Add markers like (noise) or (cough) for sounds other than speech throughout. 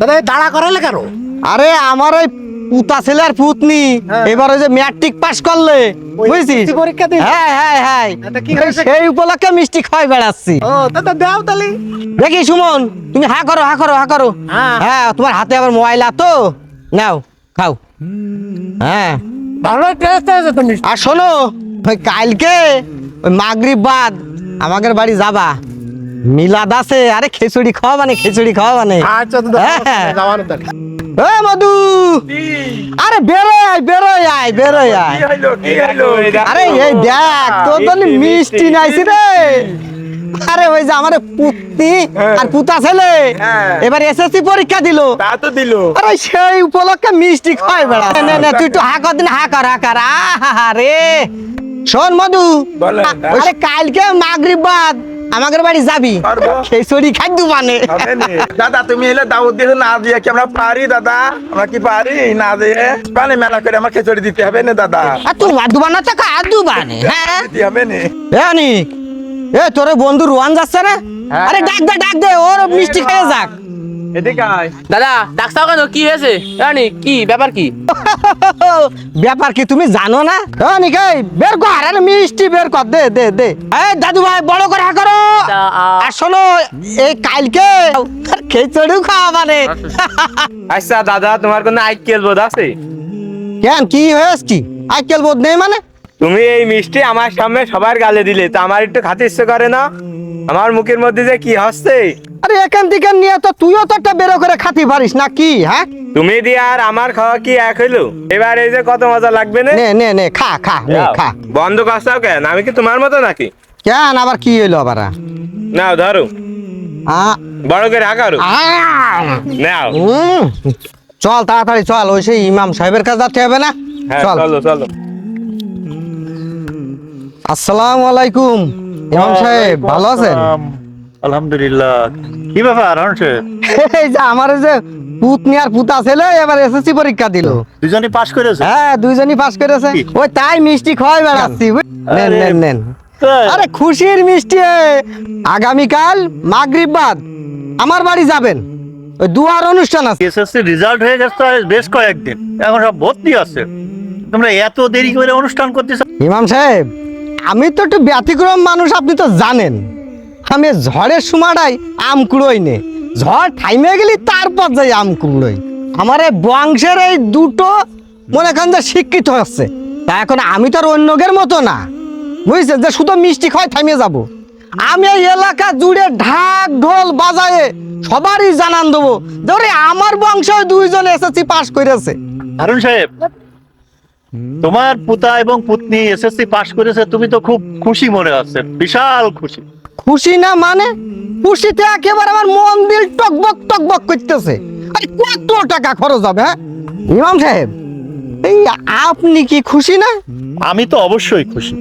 দাদা দাঁড়া করালে কেন? আরে আমার ওই পুতা ছেলে আর পুতনি। হ্যাঁ। এবার ওই যে ম্যাট্রিক পাস করলে বুঝছিস? পরীক্ষা দিল? হ্যাঁ হ্যাঁ হ্যাঁ। হয়েছে? সেই উপলক্ষে মিষ্টি খাওয়াই বেড়াচ্ছি। ও দাদা দাও তালি দেখি সুমন তুমি হা করো হা করো হা করো। হ্যাঁ। হ্যাঁ তোমার হাতে আবার মোবাইল তো। নাও খাও। হ্যাঁ। ভালো টেস্ট আর শোনো কালকে ওই মাগরিব বাদ আমাদের বাড়ি যাবা। মিলাদ আছে আরে খিচুড়ি খাওয়া মানে খিচুড়ি খাওয়া মানে। আচ্ছা হ্যাঁ। যাওয়ানো এ মধু! আরে বেরোয় আয় বেরোয় আয় বেরোয় আয়। আরে এই দেখ তোর জন্য মিষ্টি নাইছি রে। আরে ওই যে আমার পুতনি আর পুতা ছেলে এবার এসএসসি পরীক্ষা দিল। তা তো দিল। আরে সেই উপলক্ষে মিষ্টি খাই বেড়া। নে নে তুই তো হা কর দিন হা কর হা কর। আহা রে। শোন মধু। আরে কালকে মাগরিব বাদ। আমাদের বাড়ি যাবি। খিচুড়ি খাদ্য মানে। দাদা তুমি এলে দাওয়াত দিয়ে না দিয়ে কি আমরা পারি দাদা? আমরা কি পারি? না দিয়ে। পানি মেলা করে আমার খেচড়ি দিতে হবে না দাদা। আর তোর আদু বানাতে কা আদু বানে হ্যাঁ দিতে হবে না। এ অনিক এ তোর বন্ধু রোহান যাচ্ছে না আরে ডাক দে ডাক দে ওর মিষ্টি খেয়ে যাক। এদিকে আয়। দাদা কেন? কি হয়েছে? রানি কি ব্যাপার কি? (laughs) ব্যাপার কি তুমি জানো না? এই বের কর আরে মিষ্টি বের কর দে দে দে। এই দাদু ভাই বড় করে হা করো। তা, আর শোনো এই কালকে খিচুড়ি খাওয়া মানে আচ্ছা দাদা তোমার কোনো আইকেল বোধ আছে? কেন কি হয়েছে কি? আজকাল বোধ নেই মানে? তুমি এই মিষ্টি আমার সামনে সবার গালে দিলে তো আমার একটু খাতে ইচ্ছে করে না? আমার মুখের মধ্যে যে কি হচ্ছে? আরে এখান থেকে নিয়ে তো তুইও তো একটা বেরো করে খাতি পারিস না কি হ্যাঁ? তুমি দিয়ে আর আমার খাওয়া কি এক হইল? এবার এই যে কত মজা লাগবে না? নে নে নে খা খা নে খা। বন্ধ করছাও কেন? আমি কি তোমার মতো নাকি? কেন আবার কি হইল আবার? নাও ধরো। বড় করে হাঁকারো আ। নাও। চল তাড়াতাড়ি চল ওই সেই ইমাম সাহেবের কাছে যেতে হবে না? হ্যাঁ চল। চলো চলো। আসসালামু আলাইকুম ইমাম সাহেব ভালো আছেন? আলহামদুলিল্লাহ। কি ব্যাপার (laughs) এই যে আমার যে পুতনি আর পুতা ছেলে এবার এসএসসি পরীক্ষা দিল। দুজনই পাস করেছে? হ্যাঁ পাস করেছে। ওই তাই মিষ্টি খাওয়াই বেড়াচ্ছি নেন নেন নেন। আরে খুশির মিষ্টি। আগামীকাল মাগরিব বাদ আমার বাড়ি যাবেন। ওই দুয়ার অনুষ্ঠান আছে। এসএসসি রেজাল্ট হয়ে গেছে বেশ কয়েকদিন। এখন সব ভর্তি আছে। তোমরা এত দেরি করে অনুষ্ঠান করতেছো ইমাম সাহেব আমি তো একটু ব্যতিক্রম মানুষ আপনি তো জানেন। আমি ঝড়ের সময়টাই আম কুড়োই নে। ঝড় থাইমে গেলি তারপর যাই আম কুড়োই। আমার এই বংশের এই দুটো মনে করেন যে শিক্ষিত হচ্ছে। তা এখন আমি তো আর অন্যদের মতো না। বুঝছেন? যে শুধু মিষ্টি খাওয়াই থামিয়ে যাব। আমি এই এলাকা জুড়ে ঢাক ঢোল বাজায়ে সবারই জানান দেবো ওরে আমার বংশে দুইজন এসএসসি পাস করেছে। হারুন সাহেব, তোমার পুতা এবং পুতনি এসএসসি পাস করেছে, তুমি তো খুব খুশি মনে হচ্ছে, বিশাল খুশি। খুশি না মানে? খুশিতে একেবারে আমার মন দিল টকবক টকবক করতেছে। আরে কত টাকা খরচ হবে হ্যাঁ? ইমাম সাহেব এই আপনি কি খুশি না? আমি তো অবশ্যই খুশি।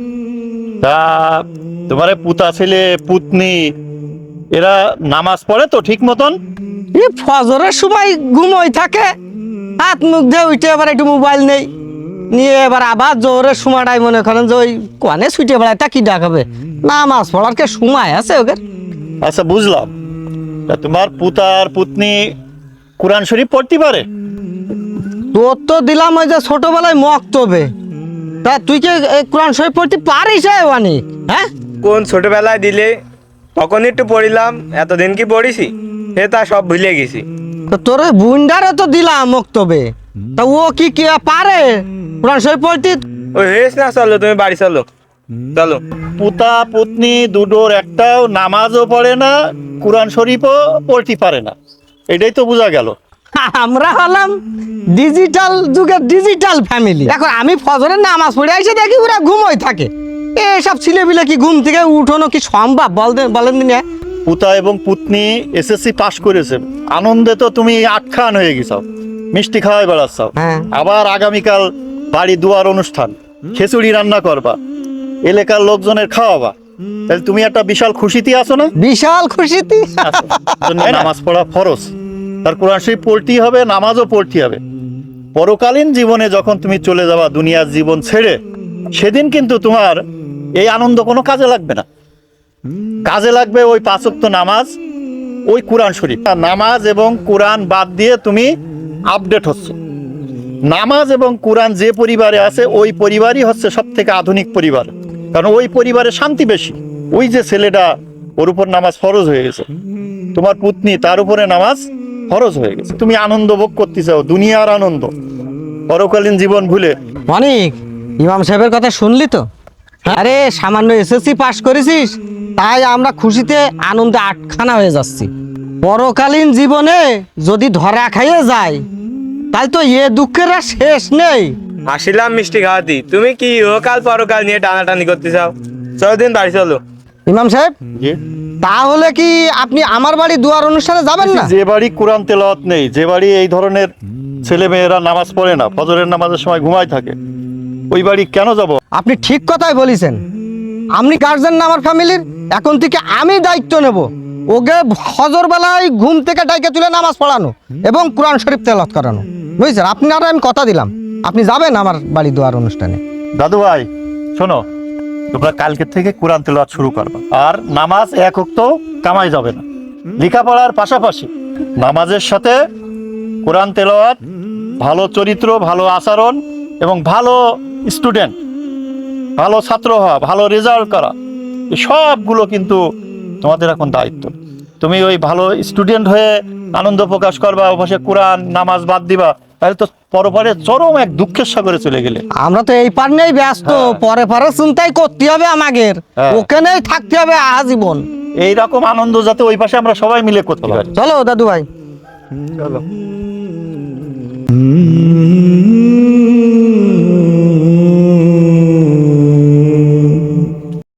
তা তোমার পুতা ছেলে পুতনি এরা নামাজ পড়ে তো ঠিক মতন? এই ফজরের সময় ঘুমোই থাকে হাত মুখ দিয়ে উঠে এবার একটু মোবাইল নেই। নিয়ে এবার আবার জোরে সময়টাই মনে করেন যে ওই কনে ছুটে বেড়ায় তা কি ডাকাবে নামাজ পড়ার কে সময় আছে ওকে। আচ্ছা বুঝলাম। তা তোমার পুতার আর পুতনি কোরআন শরীফ পড়তে পারে? তোর তো দিলাম ওই যে ছোটবেলায় মক্তবে তা তুই কি এই কোরআন শরীফ পড়তে পারিস হ্যাঁ অনেক হ্যাঁ? কোন ছোটবেলায় দিলে তখন একটু পড়িলাম এতদিন কি পড়িছি? সে তা সব ভুলে গেছি। তো তোর বুন্ডারে তো দিলাম মক্তবে তা ও কি কি পারে? কোরআন শরীফ পড়তে? ওই হয়েছ না চলো তুমি বাড়ি চলো। চলো। পুতা পুতনি দুটোর একটাও নামাজও পড়ে না কোরআন শরীফও পড়তে পারে না। এটাই তো বোঝা গেল। (laughs) আমরা হলাম ডিজিটাল যুগের ডিজিটাল ফ্যামিলি এখন আমি ফজরের নামাজ পড়ে আইসে দেখি ওরা ঘুমোই থাকে। এসব ছেলেপিলে কি ঘুম থেকে উঠোনো কি সম্ভব? বলতেন বলেন দিন? পুতা এবং পুতনি এসএসসি পাস করেছে। আনন্দে তো তুমি আটখান হয়ে গেছো। মিষ্টি খাওয়াই বেড়াচ্ছ হ্যাঁ। আবার আগামীকাল বাড়ি দুয়ার অনুষ্ঠান খিচুড়ি রান্না করবা এলাকার লোকজনের খাওয়াবা। তাহলে তুমি একটা বিশাল খুশিতে আছো না? বিশাল খুশিতে। নামাজ পড়া ফরজ। তার কোরআন শরীফ পড়তেই হবে নামাজও পড়তে হবে। পরকালীন জীবনে যখন তুমি চলে যাবা দুনিয়ার জীবন ছেড়ে সেদিন কিন্তু তোমার এই আনন্দ কোনো কাজে লাগবে না। কাজে লাগবে ওই পাঁচক্ত নামাজ ওই কোরআন শরীফ। নামাজ এবং কোরআন বাদ দিয়ে তুমি আপডেট হচ্ছ। নামাজ এবং কোরআন যে পরিবারে আছে ওই পরিবারই হচ্ছে সব থেকে আধুনিক পরিবার। কারণ ওই পরিবারে শান্তি বেশি। ওই যে ছেলেটা ওর উপর নামাজ ফরজ হয়ে গেছে। তোমার পুতনি তার উপরে নামাজ ফরজ হয়ে গেছে। তুমি আনন্দ ভোগ করতে চাও দুনিয়ার আনন্দ। পরকালীন জীবন ভুলে। অনেক ইমাম সাহেবের কথা শুনলি তো? আরে সামান্য এসএসসি পাস করেছিস তাই আমরা খুশিতে আনন্দে আটখানা হয়ে যাচ্ছি। পরকালীন জীবনে যদি ধরা খাইয়ে যায় তাই তো এ দুঃখের আর শেষ নেই। আসিলাম মিষ্টি খাওয়াতি। তুমি কি ইহকাল পরকাল নিয়ে টানাটানি করতে চাও? চলো দিন বাড়ি চলো। ইমাম সাহেব তাহলে কি আপনি আমার বাড়ি দুয়ার অনুষ্ঠানে যাবেন না? যে বাড়ি কোরআন তেলাওয়াত নেই যে বাড়ি এই ধরনের ছেলে মেয়েরা নামাজ পড়ে না ফজরের নামাজের সময় ঘুমায় থাকে ওই বাড়ি কেন যাব? আপনি ঠিক কথাই বলেছেন। আপনি গার্জেন না আমার ফ্যামিলির? এখন থেকে আমি দায়িত্ব নেব। ওকে হজর বেলায় ঘুম থেকে ডাইকে তুলে নামাজ পড়ানো এবং কোরআন শরীফ তেলত করানো। বুঝছেন? আপনারা আমি কথা দিলাম। আপনি যাবেন আমার বাড়ি দুয়ার অনুষ্ঠানে। দাদু ভাই, শোনো, তোমরা কালকে থেকে কোরআন তেলাওয়াত শুরু করবে। আর নামাজ এক তো কামাই যাবে না। লেখাপড়ার পাশাপাশি নামাজের সাথে কোরআন তেলাওয়াত, ভালো চরিত্র, ভালো আচরণ এবং ভালো স্টুডেন্ট ভালো ছাত্র হওয়া, ভালো রেজাল্ট করা সবগুলো কিন্তু তোমাদের এখন দায়িত্ব। তুমি ওই ভালো স্টুডেন্ট হয়ে আনন্দ প্রকাশ করবা অবশ্যই কোরআন নামাজ বাদ দিবা তাহলে তো পরপরে চরম এক দুঃখের সাগরে চলে গেলে। আমরা তো এই পার নেই ব্যস্ত পরে পরে চিন্তাই করতে হবে আমাদের। হ্যাঁ। ওখানেই থাকতে হবে আজীবন। এই রকম আনন্দ যাতে ওই পাশে আমরা সবাই মিলে করতে পারি। চলো দাদু ভাই চলো